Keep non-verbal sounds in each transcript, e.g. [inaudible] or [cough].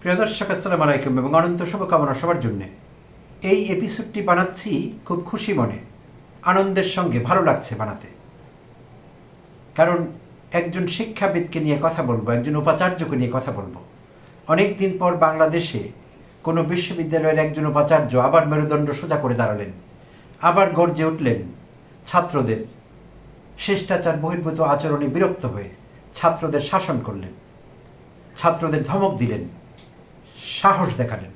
প্রিয় দর্শক, আসসালামু আলাইকুম এবং অনন্ত শুভকামনা সবার জন্যে। এই এপিসোডটি বানাচ্ছি খুব খুশি মনে, আনন্দের সঙ্গে ভালো লাগছে বানাতে। কারণ একজন শিক্ষাবিদকে নিয়ে কথা বলব, একজন উপাচার্যকে নিয়ে কথা বলব। অনেক দিন পর বাংলাদেশে কোনো বিশ্ববিদ্যালয়ের একজন উপাচার্য আবার মেরুদণ্ড সোজা করে দাঁড়ালেন, আবার গর্জে উঠলেন ছাত্রদের। শিষ্টাচার, বহির্ভূত আচরণে বিরক্ত হয়ে ছাত্রদের শাসন করলেন। ছাত্রদের ধমক দিলেন। সাহস দেখালেন।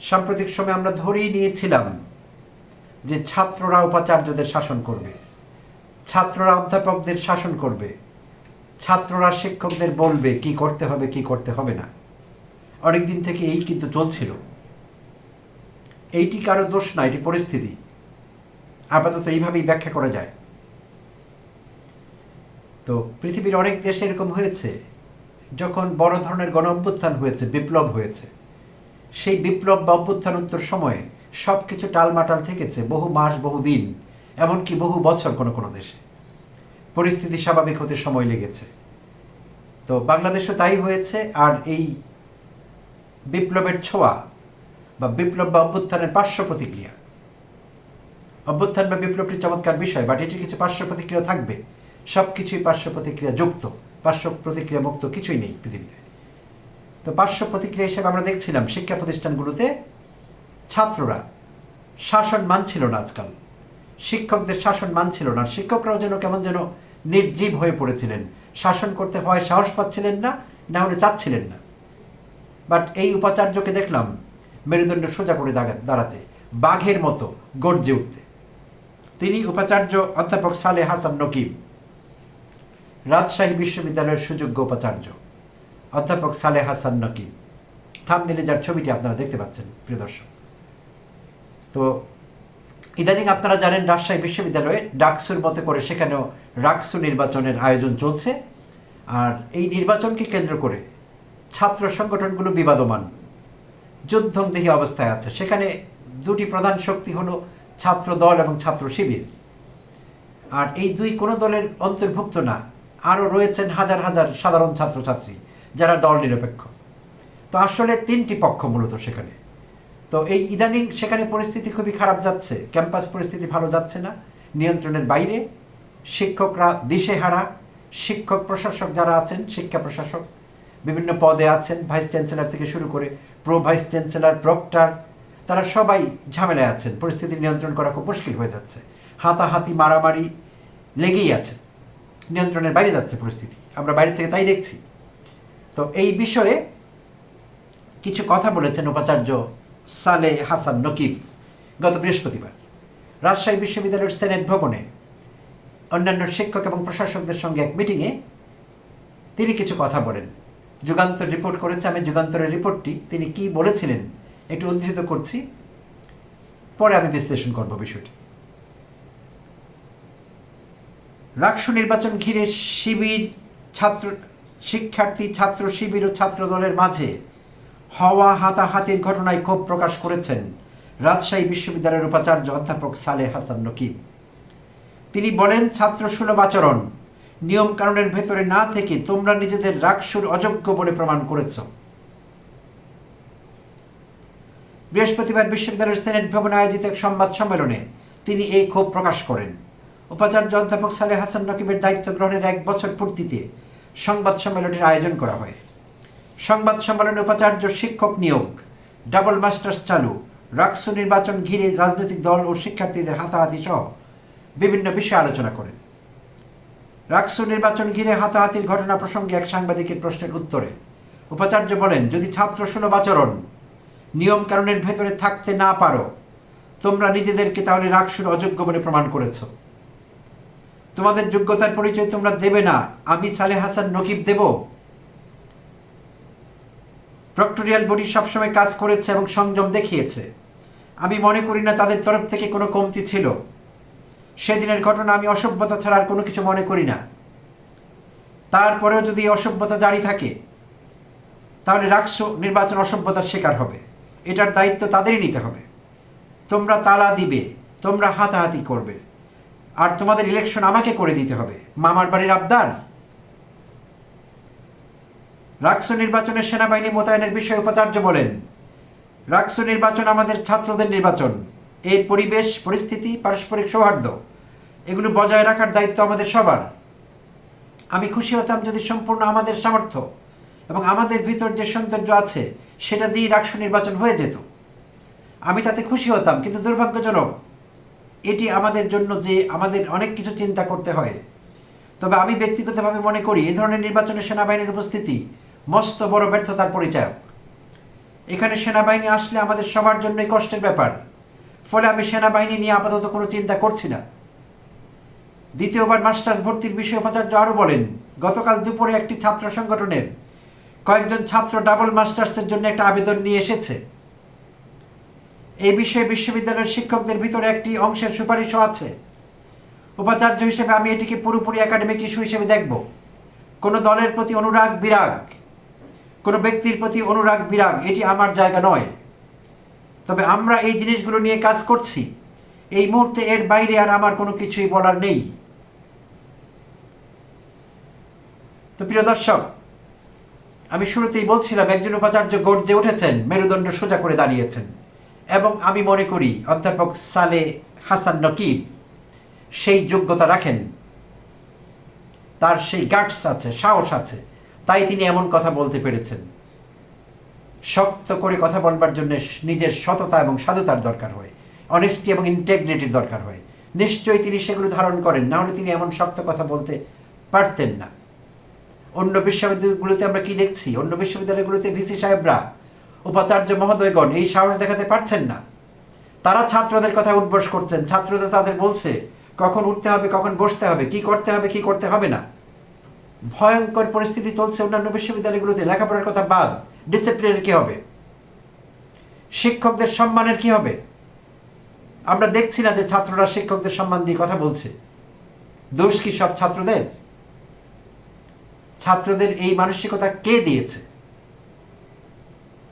সাম্প্রতিক সময় আমরা ধরেই নিয়েছিলাম যে ছাত্ররা উপাচার্যদের শাসন করবে, ছাত্ররা অধ্যাপকদের শাসন করবে, ছাত্ররা শিক্ষকদের বলবে কি করতে হবে, কি করতে হবে না। অনেক দিন থেকে এই কিন্তু চলছিল। এইটি কারও দোষ না, এটি পরিস্থিতি। আপাতত এইভাবেই ব্যাখ্যা করা যায়। তো পৃথিবীর অনেক দেশে এরকম হয়েছে। যখন বড় ধরনের গণ অভ্যুত্থান হয়েছে, বিপ্লব হয়েছে, সেই বিপ্লব বা অভ্যুত্থানোত্তর সময়ে সব কিছু টালমাটাল থেকেছে বহু মাস, বহু দিন, এমনকি বহু বছর কোনো কোনো দেশে। পরিস্থিতি স্বাভাবিক হতে সময় লেগেছে। তো বাংলাদেশও তাই হয়েছে, আর এই বিপ্লবের ছোঁয়া বা বিপ্লব বা অভ্যুত্থানের পার্শ্ব প্রতিক্রিয়া। অভ্যুত্থান বা বিপ্লবটি চমৎকার বিষয় বাট এটির কিছু পার্শ্ব প্রতিক্রিয়া থাকবে। সব কিছুই পার্শ্ব প্রতিক্রিয়া যুক্ত পার্শ্ব প্রতিক্রিয়া মুক্ত কিছুই নেই পৃথিবীতে। তো পার্শ্ব প্রতিক্রিয়া হিসেবে আমরা দেখছিলাম শিক্ষা প্রতিষ্ঠানগুলোতে ছাত্ররা শাসন মানছিল না আজকাল। শিক্ষকদের শাসন মানছিল না। শিক্ষকরাও যেন কেমন যেন নির্জীব হয়ে পড়েছিলেন। শাসন করতে হয় সাহস পাচ্ছিলেন না না হলে চাচ্ছিলেন না। বাট এই উপাচার্যকে দেখলাম মেরুদণ্ড সোজা করে দাঁড়াতে, বাঘের মতো গর্জে উঠতে। তিনি উপাচার্য অধ্যাপক সালে হাসান নকিব। রাজশাহী বিশ্ববিদ্যালয়ের সুযোগ্য উপাচার্য, অধ্যাপক সালে হাসান নকিব থামনেলে যার ছবিটি আপনারা দেখতে পাচ্ছেন, প্রিয় দর্শক। তো, ইদানিং আপনারা জানেন রাজশাহী বিশ্ববিদ্যালয়ে ডাকসুর মতো করে সেখানেও রাকসু নির্বাচনের আয়োজন চলছে। আর এই নির্বাচনকে কেন্দ্র করে ছাত্র সংগঠনগুলো বিবাদমান। যুদ্ধংদেহী অবস্থায় আছে। সেখানে দুটি প্রধান শক্তি হলো ছাত্র দল এবং ছাত্র শিবির। আর এই দুই কোনো দলের অন্তর্ভুক্ত না। আরও রয়েছেন হাজার হাজার সাধারণ ছাত্রছাত্রী যারা দল নিরপেক্ষ। তো আসলে তিনটি পক্ষ মূলত সেখানে। তো এই ইদানিং সেখানে পরিস্থিতি খুবই খারাপ যাচ্ছে, ক্যাম্পাস পরিস্থিতি ভালো যাচ্ছে না, নিয়ন্ত্রণের বাইরে, শিক্ষকরা দিশেহারা, শিক্ষক প্রশাসক যারা আছেন, শিক্ষা প্রশাসক, বিভিন্ন পদে আছেন, ভাইস চ্যান্সেলর থেকে শুরু করে প্রো ভাইস চ্যান্সেলর, প্রক্টার, তারা সবাই ঝামেলায় আছেন, পরিস্থিতি নিয়ন্ত্রণ করা খুব মুশকিল হয়ে যাচ্ছে। হাতাহাতি, মারামারি লেগেই আছে। নিয়ন্ত্রণের বাইরে যাচ্ছে পরিস্থিতি। আমরা বাইরে থেকে তাই দেখছি। তো এই বিষয়ে কিছু কথা বলেছেন উপাচার্য সালে হাসান নকিব গত বৃহস্পতিবার। রাজশাহী বিশ্ববিদ্যালয়ের সেনেট ভবনে অন্যান্য শিক্ষক এবং প্রশাসকদের সঙ্গে এক মিটিংয়ে তিনি কিছু কথা বলেন। যুগান্তর রিপোর্ট করেছে, আমি যুগান্তরের রিপোর্টটি তিনি কি বলেছিলেন একটু উদ্ধৃত করছি। পরে আমি বিশ্লেষণ করব বিষয়টি। রাকসু নির্বাচন ঘিরে শিবির, ছাত্র, শিক্ষার্থী, ছাত্র শিবির ও ছাত্র দলের মাঝে হওয়া হাতাহাতির ঘটনায় ক্ষোভ প্রকাশ করেছেন রাজশাহী বিশ্ববিদ্যালয়ের উপাচার্য অধ্যাপক সালে হাসান নকিব। তিনি বলেন ছাত্র সুলভ আচরণ নিয়ম কানুনের ভেতরে না থেকে তোমরা নিজেদের রাকসুর অযোগ্য বলে প্রমাণ করেছ। বৃহস্পতিবার বিশ্ববিদ্যালয়ের সেনেট ভবনে আয়োজিত এক সংবাদ সম্মেলনে তিনি এই ক্ষোভ প্রকাশ করেন। উপাচার্য অধ্যাপক সালে হাসান নকিবের দায়িত্ব গ্রহণের এক বছর পূর্তিতে সংবাদ সম্মেলনের আয়োজন করা হয়। সংবাদ সম্মেলনে উপাচার্য শিক্ষক নিয়োগ, ডাবল মাস্টার্স চালু, রাকসু নির্বাচন ঘিরে রাজনৈতিক দল ও শিক্ষার্থীদের হাতাহাতি সহ বিভিন্ন বিষয়ে আলোচনা করেন। রাকসু নির্বাচন ঘিরে হাতাহাতির ঘটনা প্রসঙ্গে এক সাংবাদিকের প্রশ্নের উত্তরে উপাচার্য বলেন, যদি ছাত্র সুলভ আচরণ নিয়ম কানুনের ভেতরে থাকতে না পারো, তোমরা নিজেদেরকে তাহলে রাকসুর অযোগ্য বলে প্রমাণ করেছ। তোমাদের যোগ্যতার পরিচয় তোমরা দেবে না। আমি সালে হাসান নকিব দেব। প্রক্টোরিয়াল বডি সবসময় কাজ করেছে এবং সংযম দেখিয়েছে। আমি মনে করি না তাদের তরফ থেকে কোনো কমতি ছিল। সেদিনের ঘটনা আমি অসভ্যতা ছাড়া আর কোনো কিছু মনে করি না। তারপরেও যদি অসভ্যতা জারি থাকে, তাহলে রাক্স নির্বাচন অসভ্যতার শিকার হবে। এটার দায়িত্ব তাদেরই নিতে হবে। তোমরা তালা দিবে, তোমরা হাতাহাতি করবে। আর তোমাদের ইলেকশন আমাকে করে দিতে হবে। মামার বাড়ির আবদার? রাকসু নির্বাচনে সেনাবাহিনী মোতায়েনের বিষয়ে উপাচার্য বলেন, রাকসু নির্বাচন আমাদের ছাত্রদের নির্বাচন। এর পরিবেশ, পরিস্থিতি, পারস্পরিক সৌহার্দ্য, এগুলো বজায় রাখার দায়িত্ব আমাদের সবার। আমি খুশি হতাম যদি সম্পূর্ণ আমাদের সামর্থ্য এবং আমাদের ভিতর যে সৌন্দর্য আছে, সেটা দিয়ে রাকসু নির্বাচন হয়ে যেত। আমি তাতে খুশি হতাম, কিন্তু দুর্ভাগ্যজনক এটি আমাদের জন্য যে আমাদের অনেক কিছু চিন্তা করতে হয়। তবে আমি ব্যক্তিগতভাবে মনে করি এই ধরনের নির্বাচনে সেনাবাহিনীর উপস্থিতি মস্ত বড় ব্যর্থতার পরিচায়ক। এখানে সেনাবাহিনী আসলে আমাদের সবার জন্যই কষ্টের ব্যাপার। ফলে আমি সেনাবাহিনী নিয়ে আপাতত কোনো চিন্তা করছি না। দ্বিতীয়বার মাস্টার্স ভর্তির বিষয়ে উপাচার্য আরও বলেন, গতকাল দুপুরে একটি ছাত্র সংগঠনের কয়েকজন ছাত্র ডাবল মাস্টার্সের জন্য একটা আবেদন নিয়ে এসেছে। এই বিষয়ে বিশ্ববিদ্যালয়ের শিক্ষকদের ভিতরে একটি অংশের সুপারিশও আছে। উপাচার্য হিসেবে আমি এটিকে পুরোপুরি একাডেমিক ইস্যু হিসেবে দেখব। কোনো দলের প্রতি অনুরাগ, বিরাগ, কোনো ব্যক্তির প্রতি অনুরাগ, বিরাগ, এটি আমার জায়গা নয়। তবে আমরা এই জিনিসগুলো নিয়ে কাজ করছি। এই মুহূর্তে এর বাইরে আর আমার কোনো কিছুই বলার নেই। তো প্রিয় দর্শক, আমি শুরুতেই বলছিলাম, একজন উপাচার্য গর্জে উঠেছেন, মেরুদণ্ড সোজা করে দাঁড়িয়েছেন। এবং আমি মনে করি, অধ্যাপক সালে হাসান নকিব সেই যোগ্যতা রাখেন। তার সেই গাটস আছে, সাহস আছে, তাই তিনি এমন কথা বলতে পেরেছেন। শক্ত করে কথা বলবার জন্য নিজের সততা এবং সাধুতার দরকার হয় অনেস্টি এবং ইন্টেগ্রিটির দরকার হয়। নিশ্চয়ই তিনি সেগুলো ধারণ করেন, না হলে তিনি এমন শক্ত কথা বলতে পারতেন না। অন্য বিশ্ববিদ্যালয়গুলোতে আমরা কি দেখছি? অন্য বিশ্ববিদ্যালয়গুলোতে ভিসি সাহেবরা উপাচার্য মহোদয়গণ, এই সাহস দেখাতে পারছেন না। তারা ছাত্রদের কথা উদ্বোস করছেন। ছাত্রদের তাদের বলছে, কখন উঠতে হবে, কখন বসতে হবে, কি করতে হবে, কি করতে হবে না? ভয়ঙ্কর পরিস্থিতি চলছে অন্যান্য বিশ্ববিদ্যালয়গুলোতে। লেখাপড়ার কথা বাদ, ডিসিপ্লিনের কি হবে? শিক্ষকদের সম্মানের কি হবে? আমরা দেখছি না যে ছাত্ররা শিক্ষকদের সম্মান দিয়ে কথা বলছে। দোষ কি সব ছাত্রদের? ছাত্রদের এই মানসিকতা কে দিয়েছে?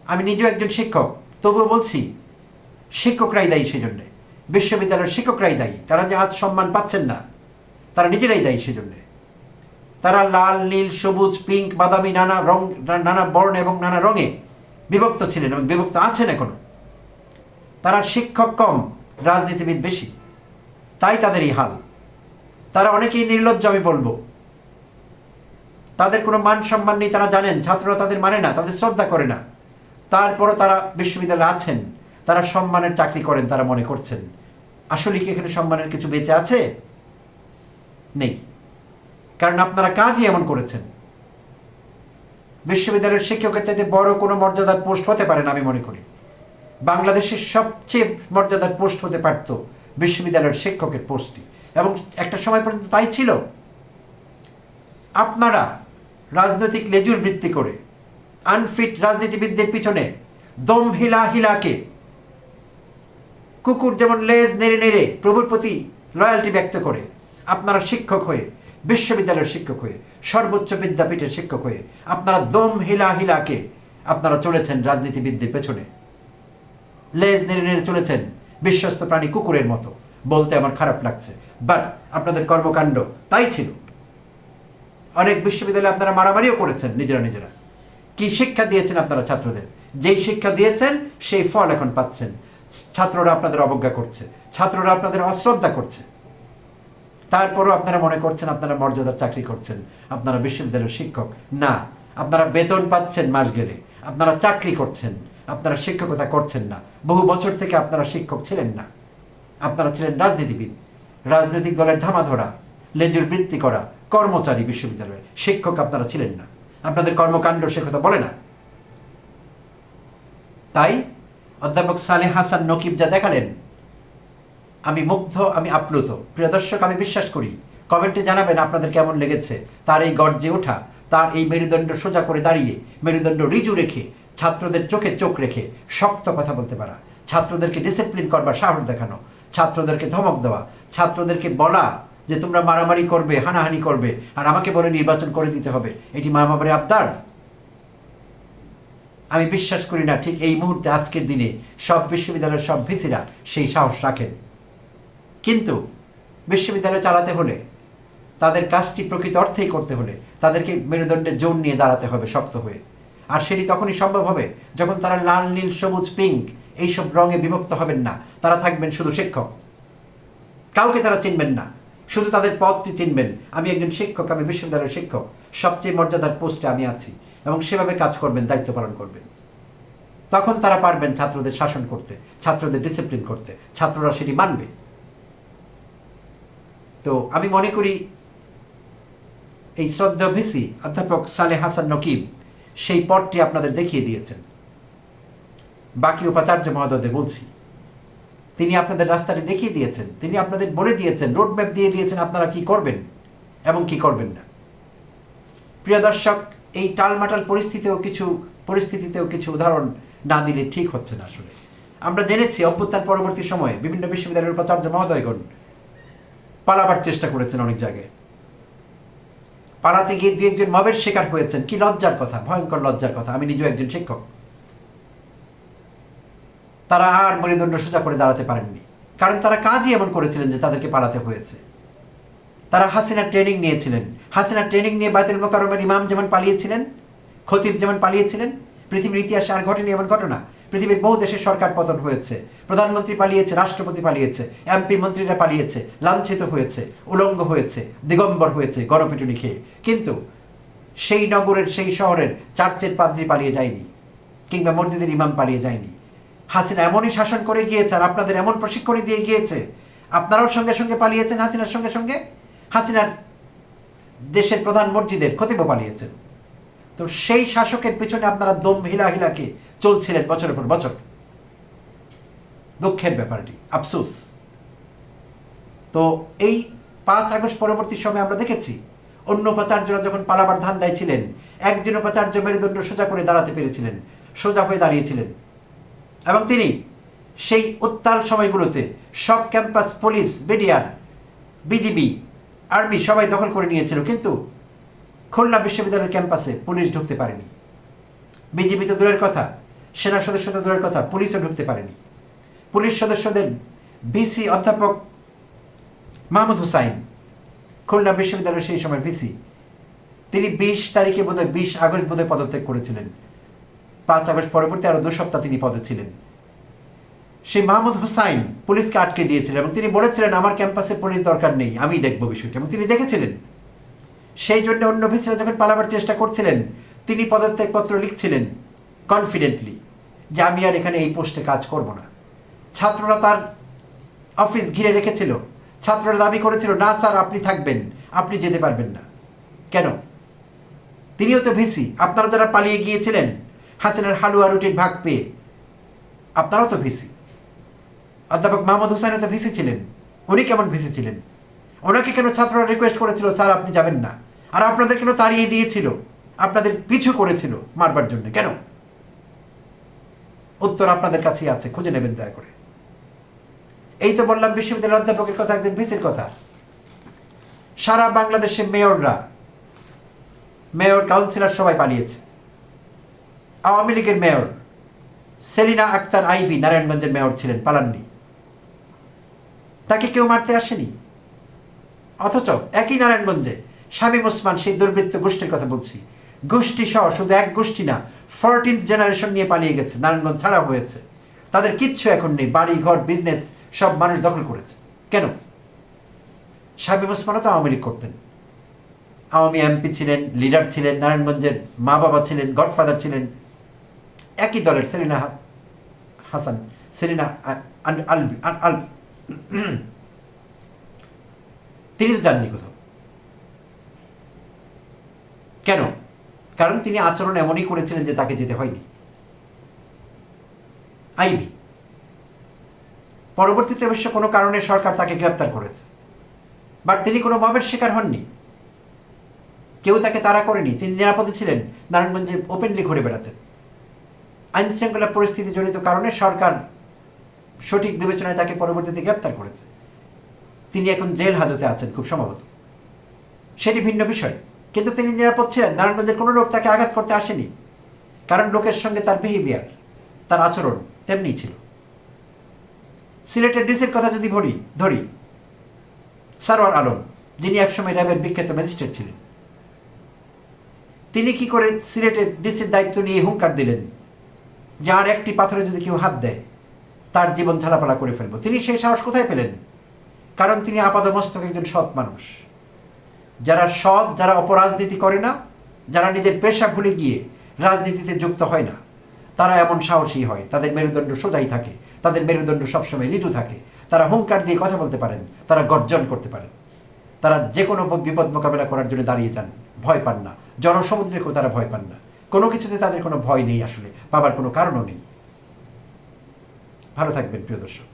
আমি নিজেও একজন শিক্ষক, তবুও বলছি, শিক্ষকরাই দায়ী সেই জন্যে বিশ্ববিদ্যালয়ের শিক্ষকরাই দায়ী। তারা যে আজ সম্মান পাচ্ছেন না, তারা নিজেরাই দায়ী সেই জন্যে তারা লাল, নীল, সবুজ, পিঙ্ক, বাদামি, নানা রং, নানা বর্ণ এবং নানা রঙে বিভক্ত ছিলেন এবং বিভক্ত আছেন এখনও। তারা শিক্ষক কম, রাজনীতিবিদ বেশি। তাই তাদেরই হাল। তারা অনেকেই নির্লজ্জ আমি বলব। তাদের কোনো মান সম্মান নেই, তারা জানেন, ছাত্ররা তাদের মানে না, তাদের শ্রদ্ধা করে না। তারপরও তারা বিশ্ববিদ্যালয়ে আছেন। তারা সম্মানের চাকরি করেন, তারা মনে করছেন। আসলে কি এখানে সম্মানের কিছু বেঁচে আছে? নেই। কারণ আপনারা কাজই এমন করেছেন। বিশ্ববিদ্যালয়ের শিক্ষকের চাইতে বড় কোনো মর্যাদার পোস্ট হতে পারে না আমি মনে করি। বাংলাদেশের সবচেয়ে মর্যাদার পোস্ট হতে পারত বিশ্ববিদ্যালয়ের শিক্ষকের পোস্টটি। এবং একটা সময় পর্যন্ত তাই ছিল। আপনারা রাজনৈতিক লেজুর বৃত্তি করে আনফিট রাজনীতিবিদদের পিছনে দম হিলা হিলাকে। কুকুর যেমন লেজ নেড়ে নেড়ে প্রভুর প্রতি লয়ালটি ব্যক্ত করে, আপনারা শিক্ষক হয়ে, বিশ্ববিদ্যালয়ের শিক্ষক হয়ে, সর্বোচ্চ বিদ্যাপীঠের শিক্ষক হয়ে, আপনারা দম হিলা হিলাকে আপনারা চলেছেন রাজনীতিবিদদের পেছনে। লেজ নেড়ে নেড়ে চলেছেন বিশ্বস্ত প্রাণী কুকুরের মতো। বলতে আমার খারাপ লাগছে বাট আপনাদের কর্মকাণ্ড তাই ছিল। অনেক বিশ্ববিদ্যালয়ে আপনারা মারামারিও করেছেন নিজেরা নিজেরা। কি শিক্ষা দিয়েছেন আপনারা ছাত্রদের? যেই শিক্ষা দিয়েছেন, সেই ফল এখন পাচ্ছেন। ছাত্ররা আপনাদের অবজ্ঞা করছে। ছাত্ররা আপনাদের অশ্রদ্ধা করছে। তারপরও আপনারা মনে করছেন, আপনারা মর্যাদার চাকরি করছেন। আপনারা বিশ্ববিদ্যালয়ের শিক্ষক। না, আপনারা বেতন পাচ্ছেন মাস গেলে। আপনারা চাকরি করছেন। আপনারা শিক্ষকতা করছেন না। বহু বছর থেকে আপনারা শিক্ষক ছিলেন না। আপনারা ছিলেন রাজনীতিবিদ। রাজনৈতিক দলের ধামা ধরা লেজুর বৃত্তি করা, কর্মচারী বিশ্ববিদ্যালয়ের শিক্ষক আপনারা ছিলেন না। আপনাদের কর্মকাণ্ড সে কথা বলে না। তাই অধ্যাপক সালে হাসান নকিব যা দেখালেন, আমি মুগ্ধ, আমি আপ্লুত। প্রিয় দর্শক, আমি বিশ্বাস করি, কমেন্টে জানাবেন আপনাদের কেমন লেগেছে। তার এই গর্জে ওঠা, তার এই মেরুদণ্ড সোজা করে দাঁড়িয়ে, মেরুদণ্ড রিজু রেখে, ছাত্রদের চোখে চোখ রেখে শক্ত কথা বলতে পারা। ছাত্রদেরকে ডিসিপ্লিন করবার সাহস দেখানো, ছাত্রদেরকে ধমক দেওয়া, ছাত্রদেরকে বলা যে তোমরা মারামারি করবে, হানাহানি করবে, আর আমাকে বলে নির্বাচন করে দিতে হবে। এটি মা আবদার। আমি বিশ্বাস করি না, ঠিক এই মুহূর্তে, আজকের দিনে সব বিশ্ববিদ্যালয়ের সব ভিসিরা সেই সাহস রাখেন। কিন্তু বিশ্ববিদ্যালয় চালাতে হলে, তাদের কাজটি প্রকৃত অর্থেই করতে হলে, তাদেরকে মেরুদণ্ডে জোর নিয়ে দাঁড়াতে হবে শক্ত হয়ে। আর সেটি তখনই সম্ভব হবে যখন তারা লাল, নীল, সবুজ, পিঙ্ক এইসব রঙে বিভক্ত হবেন না। তারা থাকবেন শুধু শিক্ষক। কাউকে তারা চিনবেন না। শুধু তাদের পদটি চিনবেন। আমি একজন শিক্ষক, আমি বিশ্ববিদ্যালয়ের শিক্ষক। সবচেয়ে মর্যাদার পোস্টে আমি আছি এবং সেভাবে কাজ করবেন, দায়িত্ব পালন করবেন। তখন তারা পারবেন ছাত্রদের শাসন করতে, ছাত্রদের ডিসিপ্লিন করতে, ছাত্ররা সেটি মানবে। তো আমি মনে করি এই শ্রদ্ধা ভিসি অধ্যাপক সালে হাসান নকিব সেই পথটি আপনাদের দেখিয়ে দিয়েছেন। বাকি উপাচার্য মহোদয়দের বলছি। তিনি আপনাদের রাস্তাটি দেখিয়ে দিয়েছেন, তিনি আপনাদের বলে দিয়েছেন রোডম্যাপ দিয়ে দিয়েছেন আপনারা কি করবেন এবং কি করবেন না। প্রিয় দর্শক, এই টালমাটাল পরিস্থিতিও কিছু, পরিস্থিতিতেও কিছু উদাহরণ না দিলে ঠিক হচ্ছে না আসলে। আমরা জেনেছি অভ্যুত্থান পরবর্তী সময়ে বিভিন্ন বিশ্ববিদ্যালয়ের উপাচার্য মহোদয়গণ পালাবার চেষ্টা করেছেন অনেক জায়গায়। পালাতে গিয়ে দু একজন মবের শিকার হয়েছেন, কি লজ্জার কথা, ভয়ঙ্কর লজ্জার কথা, আমি নিজেও একজন শিক্ষক। তারা আর মেরুদণ্ড সোজা করে দাঁড়াতে পারেননি। কারণ তারা কাজই এমন করেছিলেন যে তাদেরকে পালাতে হয়েছে। তারা হাসিনার ট্রেনিং নিয়েছিলেন। হাসিনার ট্রেনিং নিয়ে বাইতুল মোকারমের ইমাম যেমন পালিয়েছিলেন, খতিব যেমন পালিয়েছিলেন, পৃথিবীর ইতিহাসে আর ঘটেনি এমন ঘটনা। পৃথিবীর বহু দেশে সরকার পতন হয়েছে। প্রধানমন্ত্রী পালিয়েছে, রাষ্ট্রপতি পালিয়েছে এমপি মন্ত্রীরা পালিয়েছে, লাঞ্ছিত হয়েছে, উলঙ্গ হয়েছে, দিগম্বর হয়েছে, গণপিটুনি খেয়ে। কিন্তু সেই নগরের, সেই শহরের চার্চের পাদ্রী পালিয়ে যায়নি, কিংবা মসজিদের ইমাম পালিয়ে যায়নি। হাসিনা এমনই শাসন করে গিয়েছে আর আপনাদের এমন প্রশিক্ষণই দিয়ে গিয়েছে। আপনারাও সঙ্গে সঙ্গে পালিয়েছেন হাসিনার সঙ্গে সঙ্গে? হাসিনার দেশের প্রধান মসজিদের খতিব পালিয়েছেন। তো সেই শাসকের পিছনে আপনারা দম হিলা হিলাকে চলছিলেন বছরের পর বছর। দুঃখের ব্যাপারটি, আফসুস। তো এই পাঁচ আগস্ট পরবর্তী সময় আমরা দেখেছি, অন্য উপাচার্যরা যখন পালাবার ধান্দায় ছিলেন, একজন উপাচার্য মেরুদণ্ড সোজা করে দাঁড়াতে পেরেছিলেন, সোজা হয়ে দাঁড়িয়েছিলেন। এবং তিনি সেই উত্তাল সময়গুলোতে সব campus, police BDR BGB, army সবাই দখল করে নিয়েছিল, কিন্তু খুলনা বিশ্ববিদ্যালয়ের ক্যাম্পাসে পুলিশ ঢুকতে পারেনি। বিজিবি তো দূরের কথা, সেনা সদস্য তো দূরের কথা, পুলিশও ঢুকতে পারেনি। পুলিশ সদস্যদের ভিসি অধ্যাপক মাহমুদ হুসাইন, খুলনা বিশ্ববিদ্যালয়ের সেই সময় ভিসি, তিনি বিশ তারিখে বোধহয়, বিশ আগস্ট বোধহয় পদত্যাগ করেছিলেন। পাঁচ আগস্ট পরবর্তী আরও দু সপ্তাহ তিনি পদে ছিলেন। সেই মাহমুদ হুসাইন পুলিশকে আটকে দিয়েছিলেন এবং তিনি বলেছিলেন, আমার ক্যাম্পাসে পুলিশ দরকার নেই, আমি দেখব বিষয়টি। এবং তিনি দেখেছিলেন। সেই জন্য অন্য ভিসিরা যখন পালাবার চেষ্টা করছিলেন, তিনি পদত্যাগপত্র লিখছিলেন কনফিডেন্টলি যে আমি আর এখানে এই পোস্টে কাজ করব না। ছাত্ররা তার অফিস ঘিরে রেখেছিল। ছাত্ররা দাবি করেছিল, না স্যার, আপনি থাকবেন, আপনি যেতে পারবেন না। কেন? তিনিও তো ভিসি। আপনারা যারা পালিয়ে গিয়েছিলেন হাসিনার হালুয়া রুটির ভাগ পেয়ে আপনারাও তো ভিসি। অধ্যাপক মাহমুদ হুসাইনও তো ভিসি ছিলেন। উনি কেমন ভিসি ছিলেন? ওনাকে কেন ছাত্ররা রিকোয়েস্ট করেছিল? স্যার, আপনি যাবেন না। আর আপনাদের কেন তাড়িয়ে দিয়েছিল? আপনাদের পিছু করেছিল মারবার জন্য। কেন? উত্তর আপনাদের কাছেই আছে। খুঁজে নেবেন দয়া করে। এই তো বললাম, বিশ্ববিদ্যালয়ের অধ্যাপকের কথা একজন ভিসির কথা। সারা বাংলাদেশে মেয়ররা, মেয়র, কাউন্সিলর সবাই পালিয়েছে। আওয়ামী লীগের মেয়র সেলিনা আক্তার আইবি নারায়ণগঞ্জের মেয়র ছিলেন, পালাননি। তাকে কেউ মারতে আসেনি। অথচ একই নারায়ণগঞ্জে শামীম ওসমান সেই দুর্বৃত্ত গোষ্ঠীর কথা বলছি। গোষ্ঠী সহ শুধু এক গোষ্ঠী না ফোরটিন্থ জেনারেশন নিয়ে পালিয়ে গেছে, নারায়ণগঞ্জ ছাড়া হয়েছে। তাদের কিচ্ছু এখন নেই বাড়ি ঘর বিজনেস সব মানুষ দখল করেছে। কেন? শামীম ওসমানও তো আওয়ামী লীগ করতেন। আওয়ামী এমপি ছিলেন, লিডার ছিলেন, নারায়ণগঞ্জের মা বাবা ছিলেন, গডফাদার ছিলেন একই দলের সেলিনা হাস- হাসান, সেলিনা আল [clears throat] তিনি তো যাননি কোথাও। কেন? কারণ তিনি আচরণ এমনই করেছিলেন যে তাকে যেতে হয়নি। আইবি। পরবর্তীতে অবশ্য কোনো কারণে সরকার তাকে গ্রেপ্তার করেছে। বাট তিনি কোনো মবের শিকার হননি। কেউ তাকে তাড়া করেনি। তিনি নিরাপদে ছিলেন নারায়ণগঞ্জে ওপেনলি ঘুরে বেড়াতেন আইন শৃঙ্খলা পরিস্থিতি জড়িত কারণে সরকার সঠিক বিবেচনায় তাকে পরবর্তীতে গ্রেপ্তার করেছে। তিনি এখন জেল হাজতে আছেন খুব সম্ভবত। সেটি ভিন্ন বিষয়। কিন্তু তিনি নিরাপদ ছিলেন। নারায়ণগঞ্জের কোনো লোক তাকে আঘাত করতে আসেনি। কারণ লোকের সঙ্গে তার বিহেভিয়ার তার আচরণ তেমনি ছিল। সিলেটের ডিসির কথা যদি ধরি ধরি, সারোয়ার আলম, যিনি একসময় র্যাবের বিখ্যাত ম্যাজিস্ট্রেট ছিলেন। তিনি কি করে সিলেটের ডিসির দায়িত্ব নিয়ে হুঙ্কার দিলেন? যে আর একটি পাথরে যদি কেউ হাত দেয়, তার জীবন ঝালাপালা করে ফেলব। তিনি সেই সাহস কোথায় পেলেন? কারণ তিনি আপাদমস্তক একজন সৎ মানুষ। যারা সৎ, যারা অপরাজনীতি করে না, যারা নিজের পেশা ভুলে গিয়ে রাজনীতিতে যুক্ত হয় না, তারা এমন সাহসী হয়। তাদের মেরুদণ্ড সোজাই থাকে। তাদের মেরুদণ্ড সবসময় ঋতু থাকে। তারা হুঙ্কার দিয়ে কথা বলতে পারেন। তারা গর্জন করতে পারেন। তারা যে কোনো বিপদ মোকাবেলা করার জন্য দাঁড়িয়ে যান। ভয় পান না। জনসমুদ্রেকেও তারা ভয় পান না। কোনো কিছুতে তাদের কোনো ভয় নেই আসলে, পাবার কোনো কারণও নেই। ভালো থাকবেন, প্রিয় দর্শক।